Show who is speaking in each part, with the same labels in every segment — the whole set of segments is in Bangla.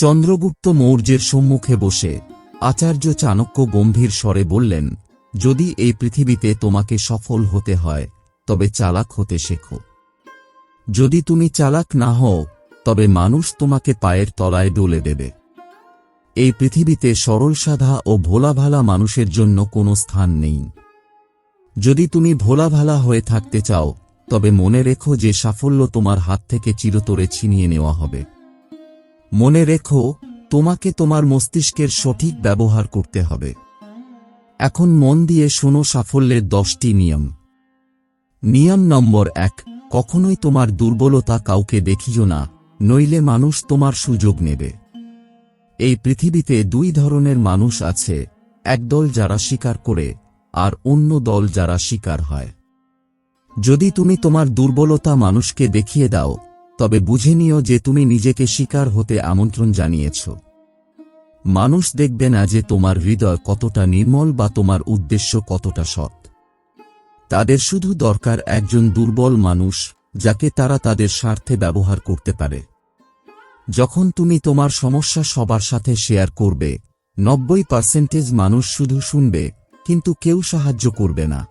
Speaker 1: চন্দ্রগুপ্ত মৌর্যের সম্মুখে বসে আচার্য চাণক্য গম্ভীর স্বরে বললেন, যদি এই পৃথিবীতে তোমাকে সফল হতে হয়, তবে চালাক হতে শেখো। যদি তুমি চালাক না হও, তবে মানুষ তোমাকে পায়ের তলায় ডলে দেবে। এই পৃথিবীতে সরল সাধা ও ভোলাভালা মানুষের জন্য কোনো স্থান নেই। যদি তুমি ভোলাভালা হয়ে থাকতে চাও, তবে মনে রেখো যে সাফল্য তোমার হাত থেকে চিরতরে ছিনিয়ে নেওয়া হবে। মনে রেখো, তোমাকে তোমার মস্তিষ্কের সঠিক ব্যবহার করতে হবে। এখন মন দিয়ে শোনো সাফল্যের দশটি নিয়ম। নিয়ম নম্বর এক, কখনোই তোমার দুর্বলতা কাউকে দেখিও না, নইলে মানুষ তোমার সুযোগ নেবে। এই পৃথিবীতে দুই ধরনের মানুষ আছে একদল যারা স্বীকার করে, আর অন্য দল যারা স্বীকার হয়। যদি তুমি তোমার দুর্বলতা মানুষকে দেখিয়ে দাও তবে বুঝে নিও যে তুমি নিজেকে শিকার হতে আমন্ত্রণ জানিয়েছ। মানুষ দেখবে না যে তোমার হৃদয় কতটা নির্মল বা তোমার উদ্দেশ্য কতটা সৎ। তাদের শুধু দরকার একজন দুর্বল মানুষ, যাকে তারা তাদের স্বার্থে ব্যবহার করতে পারে। যখন তুমি তোমার সমস্যা সবার সাথে শেয়ার করবে, নব্বই পার্সেন্টেজ মানুষ শুধু শুনবে, কিন্তু কেউ সাহায্য করবে না।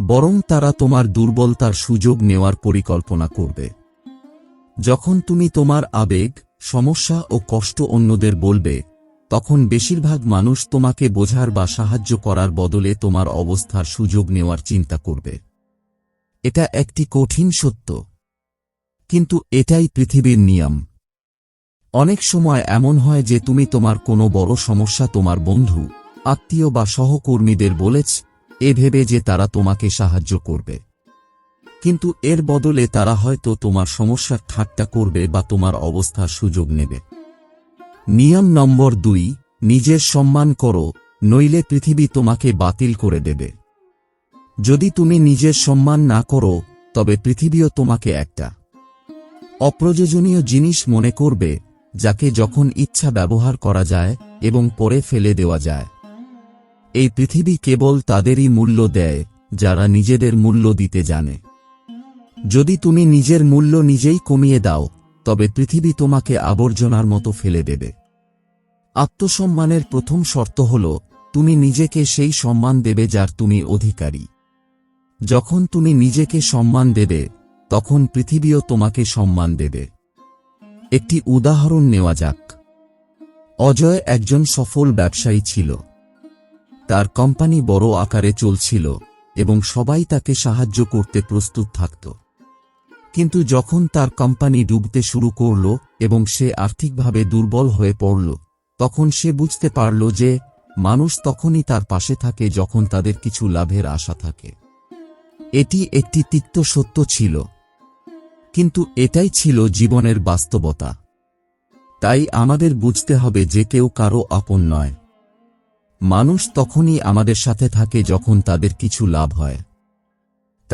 Speaker 1: বরং তারা তোমার দুর্বলতার সুযোগ নেওয়ার পরিকল্পনা করবে। যখন তুমি তোমার আবেগ, সমস্যা ও কষ্ট অন্যদের বলবে, তখন বেশিরভাগ মানুষ তোমাকে বোঝার বা সাহায্য করার বদলে তোমার অবস্থার সুযোগ নেওয়ার চিন্তা করবে। এটা একটি কঠিন সত্য। কিন্তু এটাই পৃথিবীর নিয়ম। অনেক সময় এমন হয় যে তুমি তোমার কোনো বড় সমস্যা তোমার বন্ধু, আত্মীয় বা সহকর্মীদের বলেছ, এ ভেবে যে তারা তোমাকে সাহায্য করবে। কিন্তু এর বদলে তারা হয়তো তোমার সমস্যার ঠাট্টা করবে বা তোমার অবস্থার সুযোগ নেবে। নিয়ম নম্বর দুই, নিজের সম্মান করো, নইলে পৃথিবী তোমাকে বাতিল করে দেবে। যদি তুমি নিজের সম্মান না করো, তবে পৃথিবীও তোমাকে একটা অপ্রয়োজনীয় জিনিস মনে করবে, যাকে যখন ইচ্ছা ব্যবহার করা যায় এবং পরে ফেলে দেওয়া যায়। এই পৃথিবী কেবল তাদেরই মূল্য দেয়, যারা নিজেদের মূল্য দিতে জানে। যদি তুমি নিজের মূল্য নিজেই কমিয়ে দাও, তবে পৃথিবী তোমাকে আবর্জনার মতো ফেলে দেবে। আত্মসম্মানের প্রথম শর্ত হল, তুমি নিজেকে সেই সম্মান দেবে যার তুমি অধিকারী। যখন তুমি নিজেকে সম্মান দেবে, তখন পৃথিবীও তোমাকে সম্মান দেবে। একটি উদাহরণ নেওয়া যাক। অজয় একজন সফল ব্যবসায়ী ছিল। তার কোম্পানি বড় আকারে চলছিল এবং সবাই তাকে সাহায্য করতে প্রস্তুত থাকত। কিন্তু যখন তার কোম্পানি ডুবতে শুরু করল এবং সে আর্থিকভাবে দুর্বল হয়ে পড়ল, তখন সে বুঝতে পারল যে মানুষ তখনই তার পাশে থাকে যখন তাদের কিছু লাভের আশা থাকে। এটি একটি তিক্ত সত্য ছিল, কিন্তু এটাই ছিল জীবনের বাস্তবতা। তাই আমাদের বুঝতে হবে যে কেউ কারও আপন নয়। মানুষ তখনই আমাদের সাথে থাকে যখন তাদের কিছু লাভ হয়।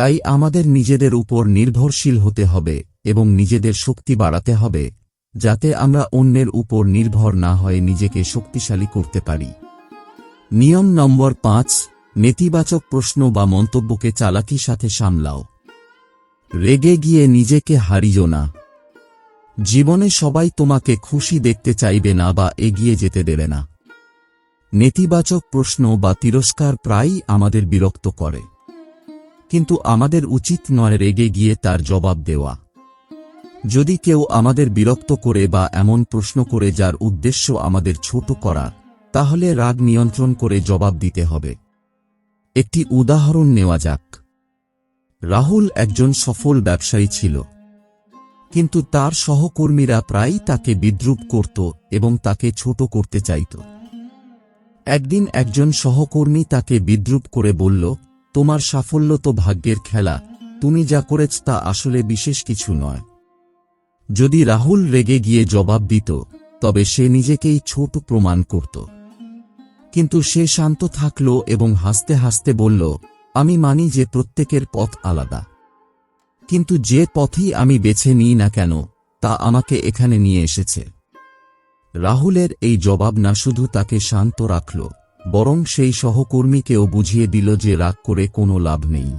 Speaker 1: তাই আমাদের নিজেদের উপর নির্ভরশীল হতে হবে এবং নিজেদের শক্তি বাড়াতে হবে, যাতে আমরা অন্যের উপর নির্ভর না হয়ে নিজেকে শক্তিশালী করতে পারি। নিয়ম নম্বর পাঁচ, নেতিবাচক প্রশ্ন বা মন্তব্যকে চালাকির সাথে সামলাও। রেগে গিয়ে নিজেকে হারিও না। জীবনে সবাই তোমাকে খুশি দেখতে চাইবে না বা এগিয়ে যেতে দেবে না। নেতিবাচক প্রশ্ন বা তিরস্কার প্রায়ই আমাদের বিরক্ত করে। কিন্তু আমাদের উচিত নয় রেগে গিয়ে তার জবাব দেওয়া। যদি কেউ আমাদের বিরক্ত করে বা এমন প্রশ্ন করে যার উদ্দেশ্য আমাদের ছোট করা, তাহলে রাগ নিয়ন্ত্রণ করে জবাব দিতে হবে। একটি উদাহরণ নেওয়া যাক। রাহুল একজন সফল ব্যবসায়ী ছিল। কিন্তু তার সহকর্মীরা প্রায়ই তাকে বিদ্রুপ করত এবং তাকে ছোট করতে চাইত। একদিন একজন সহকর্মী তাকে বিদ্রুপ করে বলল তোমার সাফল্য তো ভাগ্যের খেলা, তুমি যা করেছ তা আসলে বিশেষ কিছু নয়। যদি রাহুল রেগে গিয়ে জবাব দিত, তবে সে নিজেকেই ছোট প্রমাণ করত। কিন্তু সে শান্ত থাকল এবং হাসতে হাসতে বলল, আমি মানি যে প্রত্যেকের পথ আলাদা। কিন্তু যে পথেই আমি বেছে নিই না কেন, তা আমাকে এখানে নিয়ে এসেছে। রাহুলের এই জবাব না শুধু তাকে শান্ত রাখল বরং সেই সহকর্মীকেও বুঝিয়ে দিল যে রাগ করে কোনো লাভ নেই।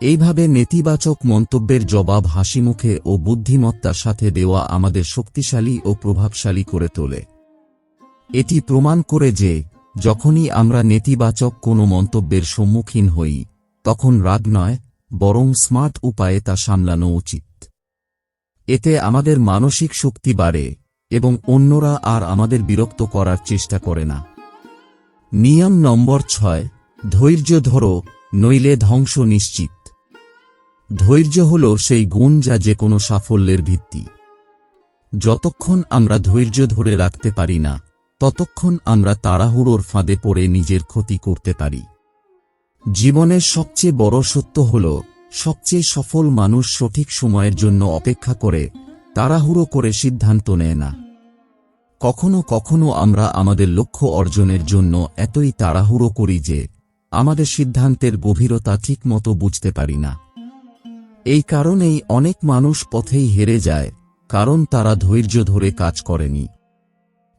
Speaker 1: এইভাবে নেতিবাচক মন্তব্যের জবাব হাসিমুখে ও বুদ্ধিমত্তার সাথে দেওয়া আমাদের শক্তিশালী ও প্রভাবশালী করে তোলে। এটি প্রমাণ করে যে, যখনই আমরা নেতিবাচক কোনো মন্তব্যের সম্মুখীন হই, তখন রাগ নয়, বরং স্মার্ট উপায়ে তা সামলানো উচিত। এতে আমাদের মানসিক শক্তি বাড়ে এবং অন্যরা আর আমাদের বিরক্ত করার চেষ্টা করে না। নিয়ম নম্বর ছয়, ধৈর্য ধরো, নইলে ধ্বংস নিশ্চিত। ধৈর্য হল সেই গুণ যা যে কোনো সাফল্যের ভিত্তি। যতক্ষণ আমরা ধৈর্য ধরে রাখতে পারি না, ততক্ষণ আমরা তাড়াহুড়োর ফাঁদে পড়ে নিজের ক্ষতি করতে পারি। জীবনের সবচেয়ে বড় সত্য হল, সবচেয়ে সফল মানুষ সঠিক সময়ের জন্য অপেক্ষা করে, তাড়াহুড়ো করে সিদ্ধান্ত নেয় না। কখনো কখনো আমরা আমাদের লক্ষ্য অর্জনের জন্য এতই তাড়াহুড়ো করি যে আমাদের সিদ্ধান্তের গভীরতা ঠিকমতো বুঝতে পারি না। এই কারণেই অনেক মানুষ পথেই হেরে যায়, কারণ তারা ধৈর্য ধরে কাজ করেনি।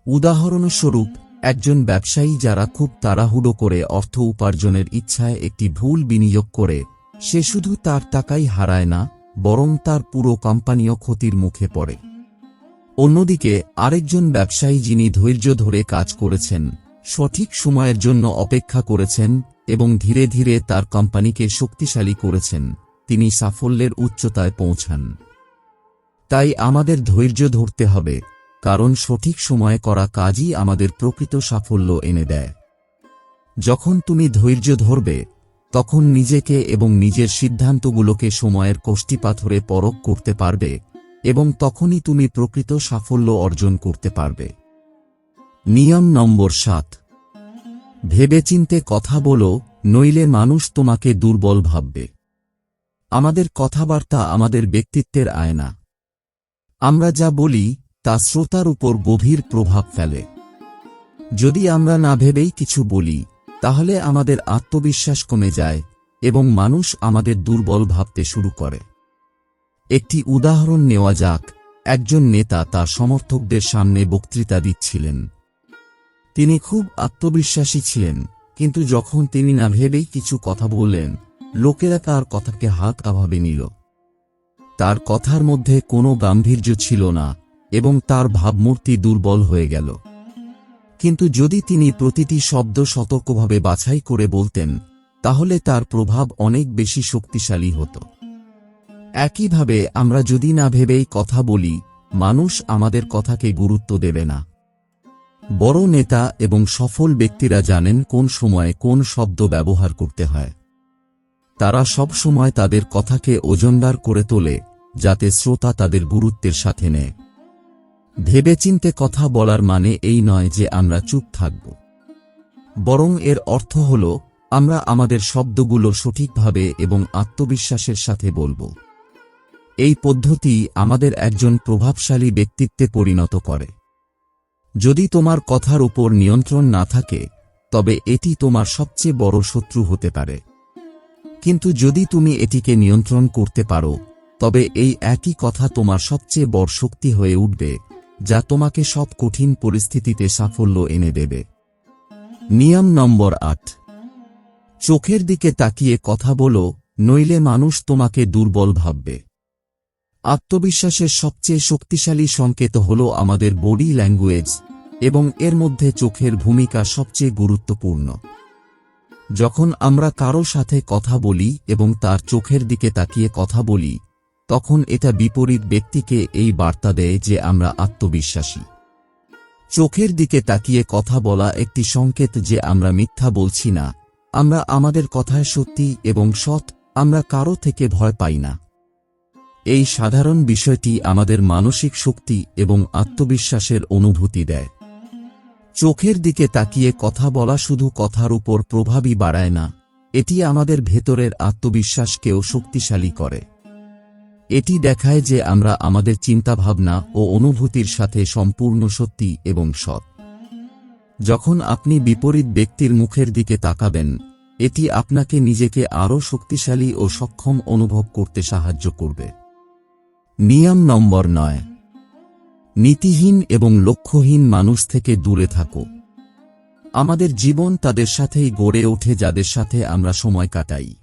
Speaker 1: উদাহরণস্বরূপ, একজন ব্যবসায়ী যারা খুব তাড়াহুড়ো করে অর্থ উপার্জনের ইচ্ছায় একটি ভুল বিনিয়োগ করে, সে শুধু তার টাকাই হারায় না, বরং তার পুরো কোম্পানিও ক্ষতির মুখে পড়ে। অন্যদিকে, আরেকজন ব্যবসায়ী যিনি ধৈর্য ধরে কাজ করেছেন, সঠিক সময়ের জন্য অপেক্ষা করেছেন এবং ধীরে ধীরে তার কোম্পানিকে শক্তিশালী করেছেন, তিনি সাফল্যের উচ্চতায় পৌঁছান। তাই আমাদের ধৈর্য ধরতে হবে, কারণ সঠিক সময়ে করা কাজই আমাদের প্রকৃত সাফল্য এনে দেয়। যখন তুমি ধৈর্য ধরবে, তখন নিজেকে এবং নিজের সিদ্ধান্তগুলোকে সময়ের কষ্টিপাথরে পরখ করতে পারবে এবং তখনই তুমি প্রকৃত সাফল্য অর্জন করতে পারবে। নিয়ম নম্বর সাত। ভেবেচিন্তে কথা বলো, নইলে মানুষ তোমাকে দুর্বল ভাববে। আমাদের কথাবার্তা আমাদের ব্যক্তিত্বের আয়না। আমরা যা বলি, তা শ্রোতার উপর গভীর প্রভাব ফেলে। যদি আমরা না ভেবেই কিছু বলি, তাহলে আমাদের আত্মবিশ্বাস কমে যায় এবং মানুষ আমাদের দুর্বল ভাবতে শুরু করে। একটি উদাহরণ নেওয়া যাক। একজন নেতা তার সমর্থকদের সামনে বক্তৃতা দিচ্ছিলেন। তিনি খুব আত্মবিশ্বাসী ছিলেন, কিন্তু যখন তিনি না ভেবেই কিছু কথা বললেন, লোকেরা তার কথাকে হাত আভাবে নিল। তার কথার মধ্যে কোনো গাম্ভীর্য ছিল না, এবং তার ভাবমূর্তি দুর্বল হয়ে গেল। কিন্তু যদি তিনি প্রতিটি শব্দ সতর্কভাবে বাছাই করে বলতেন, তাহলে তার প্রভাব অনেক বেশি শক্তিশালী হতো। একইভাবে আমরা যদি না ভেবেই কথা বলি, মানুষ আমাদের কথাকে গুরুত্ব দেবে না। বড় নেতা এবং সফল ব্যক্তিরা জানেন কোন সময়ে কোন শব্দ ব্যবহার করতে হয়। তারা সব সময় তাদের কথাকে ওজনদার করে তোলে, যাতে শ্রোতা তাদের গুরুত্বের সাথে নেয়। ভেবেচিন্তে কথা বলার মানে এই নয় যে আমরা চুপ থাকব। বরং এর অর্থ হল, আমরা আমাদের শব্দগুলো সঠিকভাবে এবং আত্মবিশ্বাসের সাথে বলব। এই পদ্ধতি আমাদের একজন প্রভাবশালী ব্যক্তিত্বে পরিণত করে। যদি তোমার কথার উপর নিয়ন্ত্রণ না থাকে, তবে এটি তোমার সবচেয়ে বড় শত্রু হতে পারে। কিন্তু যদি তুমি এটিকে নিয়ন্ত্রণ করতে পারো, তবে এই একই কথা তোমার সবচেয়ে বড় শক্তি হয়ে উঠবে, যা তোমাকে সব কঠিন পরিস্থিতিতে সাফল্য এনে দেবে। নিয়ম নম্বর আট। চোখের দিকে তাকিয়ে কথা বলো, নইলে মানুষ তোমাকে দুর্বল ভাববে। আত্মবিশ্বাসের সবচেয়ে শক্তিশালী সংকেত হল আমাদের বডি ল্যাঙ্গুয়েজ, এবং এর মধ্যে চোখের ভূমিকা সবচেয়ে গুরুত্বপূর্ণ। যখন আমরা কারও সাথে কথা বলি এবং তার চোখের দিকে তাকিয়ে কথা বলি, তখন এটা বিপরীত ব্যক্তিকে এই বার্তা দেয় যে আমরা আত্মবিশ্বাসী। চোখের দিকে তাকিয়ে কথা বলা একটি সংকেত যে আমরা মিথ্যা বলছি না, আমরা আমাদের কথায় সত্যি এবং সৎ, আমরা কারও থেকে ভয় পাই না। এই সাধারণ বিষয়টি আমাদের মানসিক শক্তি এবং আত্মবিশ্বাসের অনুভূতি দেয়। চোখের দিকে তাকিয়ে কথা বলা শুধু কথার উপর প্রভাবই বাড়ায় না, এটি আমাদের ভেতরের আত্মবিশ্বাসকেও শক্তিশালী করে। এটি দেখায় যে আমরা আমাদের চিন্তাভাবনা ও অনুভূতির সাথে সম্পূর্ণ সত্যি এবং সৎ। যখন আপনি বিপরীত ব্যক্তির মুখের দিকে তাকাবেন, এটি আপনাকে নিজেকে আরও শক্তিশালী ও সক্ষম অনুভব করতে সাহায্য করবে। নিয়ম নম্বর নয়। নীতিহীন এবং লক্ষ্যহীন মানুষ থেকে দূরে থাকো। আমাদের জীবন তাদের সাথেই গড়ে ওঠে যাদের সাথে আমরা সময় কাটাই।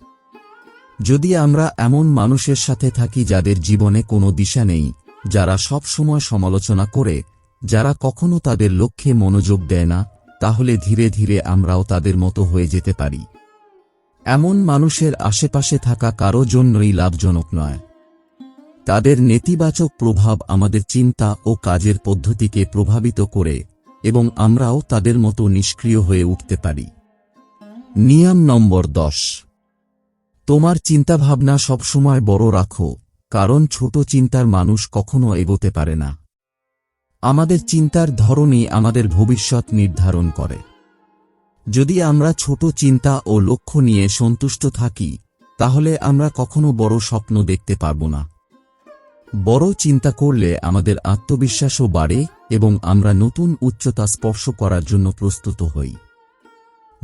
Speaker 1: যদি আমরা এমন মানুষের সাথে থাকি যাদের জীবনে কোনো দিশা নেই, যারা সব সময় সমালোচনা করে, যারা কখনো তাদের লক্ষ্যে মনোযোগ দেয় না, তাহলে ধীরে ধীরে আমরাও তাদের মতো হয়ে যেতে পারি। এমন মানুষের আশেপাশে থাকা কারও জন্যই লাভজনক নয়। তাদের নেতিবাচক প্রভাব আমাদের চিন্তা ও কাজের পদ্ধতিকে প্রভাবিত করে, এবং আমরাও তাদের মতো নিষ্ক্রিয় হয়ে উঠতে পারি। নিয়ম নম্বর দশ। তোমার চিন্তাভাবনা সবসময় বড় রাখো, কারণ ছোট চিন্তার মানুষ কখনো এগোতে পারে না। আমাদের চিন্তার ধরনই আমাদের ভবিষ্যৎ নির্ধারণ করে। যদি আমরা ছোট চিন্তা ও লক্ষ্য নিয়ে সন্তুষ্ট থাকি, তাহলে আমরা কখনো বড় স্বপ্ন দেখতে পারব না। বড় চিন্তা করলে আমাদের আত্মবিশ্বাসও বাড়ে এবং আমরা নতুন উচ্চতা স্পর্শ করার জন্য প্রস্তুত হই।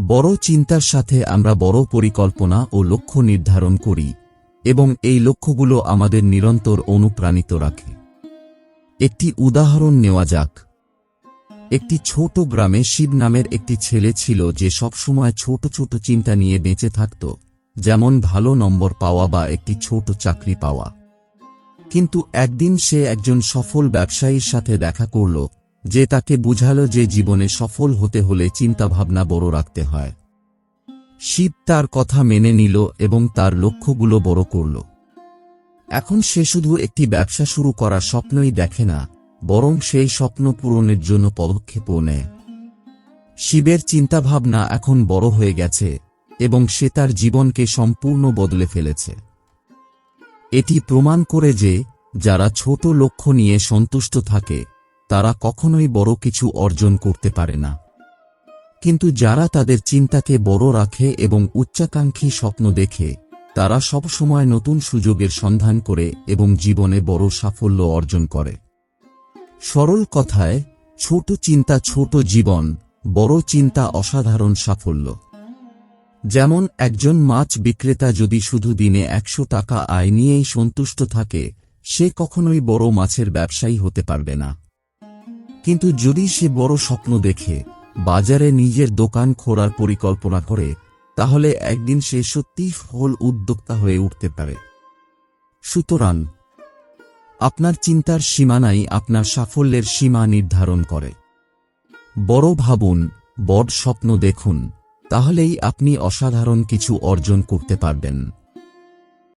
Speaker 1: বড় চিন্তার সাথে আমরা বড় পরিকল্পনা ও লক্ষ্য নির্ধারণ করি এবং এই লক্ষ্যগুলো আমাদের নিরন্তর অনুপ্রাণিত রাখে। একটি উদাহরণ নেওয়া যাক। একটি ছোট গ্রামে শিব নামের একটি ছেলে ছিল যে সবসময় ছোট ছোট চিন্তা নিয়ে বেঁচে থাকত, যেমন ভালো নম্বর পাওয়া বা একটি ছোট চাকরি পাওয়া। কিন্তু একদিন সে একজন সফল ব্যবসায়ীর সাথে দেখা করল, যে তাকে বুঝাল যে জীবনে সফল হতে হলে চিন্তাভাবনা বড় রাখতে হয়। শিব তার কথা মেনে নিল এবং তার লক্ষ্যগুলো বড় করল। এখন সে শুধু একটি ব্যবসা শুরু করার স্বপ্নই দেখে না, বরং সেই স্বপ্ন পূরণের জন্য পদক্ষেপও নেয়। শিবের চিন্তাভাবনা এখন বড় হয়ে গেছে, এবং সে তার জীবনকে সম্পূর্ণ বদলে ফেলেছে। এটি প্রমাণ করে যে, যারা ছোট লক্ষ্য নিয়ে সন্তুষ্ট থাকে, তারা কখনোই বড় কিছু অর্জন করতে পারে না। কিন্তু যারা তাদের চিন্তাকে বড় রাখে এবং উচ্চাকাঙ্ক্ষী স্বপ্ন দেখে, তারা সবসময় নতুন সুযোগের সন্ধান করে এবং জীবনে বড় সাফল্য অর্জন করে। সরল কথায়, ছোট চিন্তা ছোট জীবন, বড় চিন্তা অসাধারণ সাফল্য। যেমন একজন মাছ বিক্রেতা যদি শুধু দিনে একশো টাকা আয় নিয়েই সন্তুষ্ট থাকে, সে কখনোই বড় মাছের ব্যবসায়ী হতে পারবে না। কিন্তু যদি সে বড় স্বপ্ন দেখে, বাজারে নিজের দোকান খোলার পরিকল্পনা করে, তাহলে একদিন সে সত্যিই ফল উদ্যোক্তা হয়ে উঠতে পারে। সুতরাং, আপনার চিন্তার সীমানাই আপনার সাফল্যের সীমা নির্ধারণ করে। বড় ভাবুন, বড় স্বপ্ন দেখুন। তাহলেই আপনি অসাধারণ কিছু অর্জন করতে পারবেন।